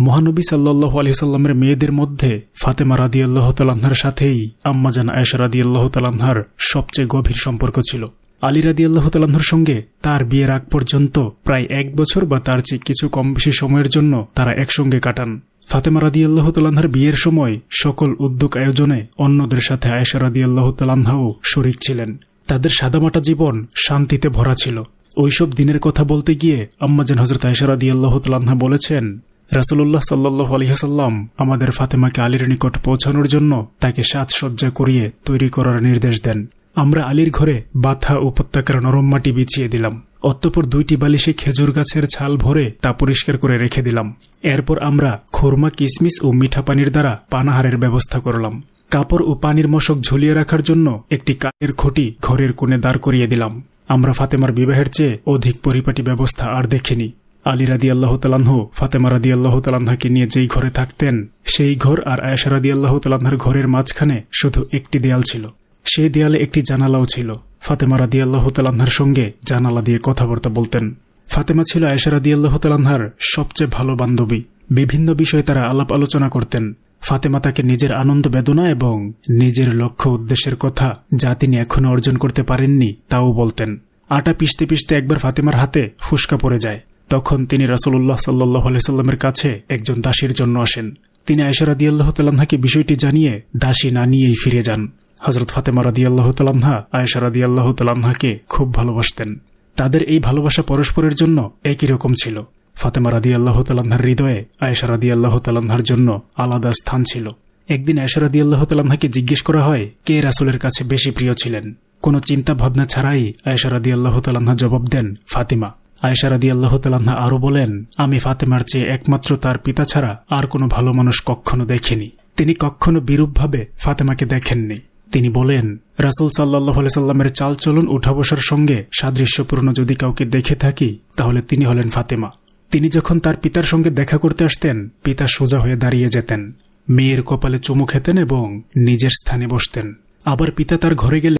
মহানবী সাল্লাহ আলহিসাল্লামের মেয়েদের মধ্যে ফাতেমা রাদি আল্লাহ তালাহার সাথেই আম্মাজান আয়েশা রাদি আল্লাহ তালাহার সবচেয়ে গভীর সম্পর্ক ছিল। আলী রাদি আল্লাহ তালাহার সঙ্গে তার বিয়ের আগ পর্যন্ত প্রায় এক বছর বা তার চেয়ে কিছু কম বেশি সময়ের জন্য তারা একসঙ্গে কাটান। ফাতেমা রাদি আল্লাহ তালাহার বিয়ের সময় সকল উদ্যোগ আয়োজনে অন্যদের সাথে আয়েশা রাদি আল্লাহ তালাহাও শরিক ছিলেন। তাদের সাদামাটা জীবন শান্তিতে ভরা ছিল। ওইসব দিনের কথা বলতে গিয়ে আম্মাজান হজরত আয়েশা রাদি আল্লাহ তালাহা বলেছেন রাসুল্লাহ সাল্লাহ আলহিহাল্লাম আমাদের ফাতেমাকে আলীর নিকট পৌঁছানোর জন্য তাকে সাজসজ্জা করিয়ে তৈরি করার নির্দেশ দেন। আমরা আলীর ঘরে বাথা উপত্যকার নরম মাটি বিছিয়ে দিলাম। অতঃপর দুইটি বালিশে খেজুর গাছের ছাল ভরে তা পরিষ্কার করে রেখে দিলাম। এরপর আমরা খোরমা, কিসমিস ও মিঠা পানির দ্বারা পানাহারের ব্যবস্থা করলাম। কাপড় ও পানির মশক ঝুলিয়ে রাখার জন্য একটি কাঠের খুঁটি ঘরের কোণে দাঁড় করিয়ে দিলাম। আমরা ফাতেমার বিবাহের চেয়ে অধিক পরিপাটি ব্যবস্থা আর দেখিনি। আলী রাদি আল্লাহ তালাহ ফাতেমা রাদি আল্লাহ তালাহাকে নিয়ে যেই ঘরে থাকতেন, সেই ঘর আর আয়েশা রাদি আল্লাহ তালাহার ঘরের মাঝখানে শুধু একটি দেয়াল ছিল। সেই দেয়ালে একটি জানালাও ছিল। ফাতেমা রাদি আল্লাহ তালাহার সঙ্গে জানালা দিয়ে কথাবার্তা বলতেন। ফাতেমা ছিল আয়েশা রাদি আল্লাহ তালাহার সবচেয়ে ভালো বান্ধবী। বিভিন্ন বিষয়ে তারা আলাপ আলোচনা করতেন। ফাতেমা তাকে নিজের আনন্দ বেদনা এবং নিজের লক্ষ্য উদ্দেশ্যের কথা যা তিনি এখনও অর্জন করতে পারেননি, তাও বলতেন। আটা পিষতে পিষতে একবার ফাতেমার হাতে ফুসকা পড়ে যায়। তখন তিনি রাসুল্লাহ সাল্লাহ সাল্লামের কাছে একজন দাসীর জন্য আসেন। তিনি আয়সা রাদি আল্লাহ তাল্লাহাকে বিষয়টি জানিয়ে দাসী না নিয়েই ফিরে যান। হজরত ফাতেমা রাদি আল্লাহ তাল্লাহা আয়সারাদি আল্লাহ তাল্লাহাকে খুব ভালোবাসতেন। তাদের এই ভালোবাসা পরস্পরের জন্য একই রকম ছিল। ফাতেমা রাদি আল্লাহ তাল্লাহার হৃদয়ে আয়সা রাদি আল্লাহ তাল্লাহার জন্য আলাদা স্থান ছিল। একদিন আয়সা রাদি আল্লাহ তাল্লাহাকে জিজ্ঞেস করা হয়, কে রাসুলের কাছে বেশি প্রিয় ছিলেন? কোনো চিন্তা ভাবনা ছাড়াই আয়সা রাদি আল্লাহ তাল্লাহা জবাব দেন, ফাতিমা। আয়সা রাদি আল্লাহ তাল্লাহা আরও বলেন, আমি ফাতেমার চেয়ে একমাত্র তার পিতা ছাড়া আর কোনো ভালো মানুষ কখনো দেখেনি। তিনি কখনো বিরূপভাবে ফাতেমাকে দেখেননি। তিনি বলেন, রাসুল সাল্লাহ সাল্লামের চালচলন উঠা বসার সঙ্গে সাদৃশ্যপূর্ণ যদি কাউকে দেখে থাকি, তাহলে তিনি হলেন ফাতেমা। তিনি যখন তার পিতার সঙ্গে দেখা করতে আসতেন, পিতা সোজা হয়ে দাঁড়িয়ে যেতেন। মেয়ের কপালে চুমু খেতেন এবং নিজের স্থানে বসতেন। আবার পিতা তার ঘরে গেলে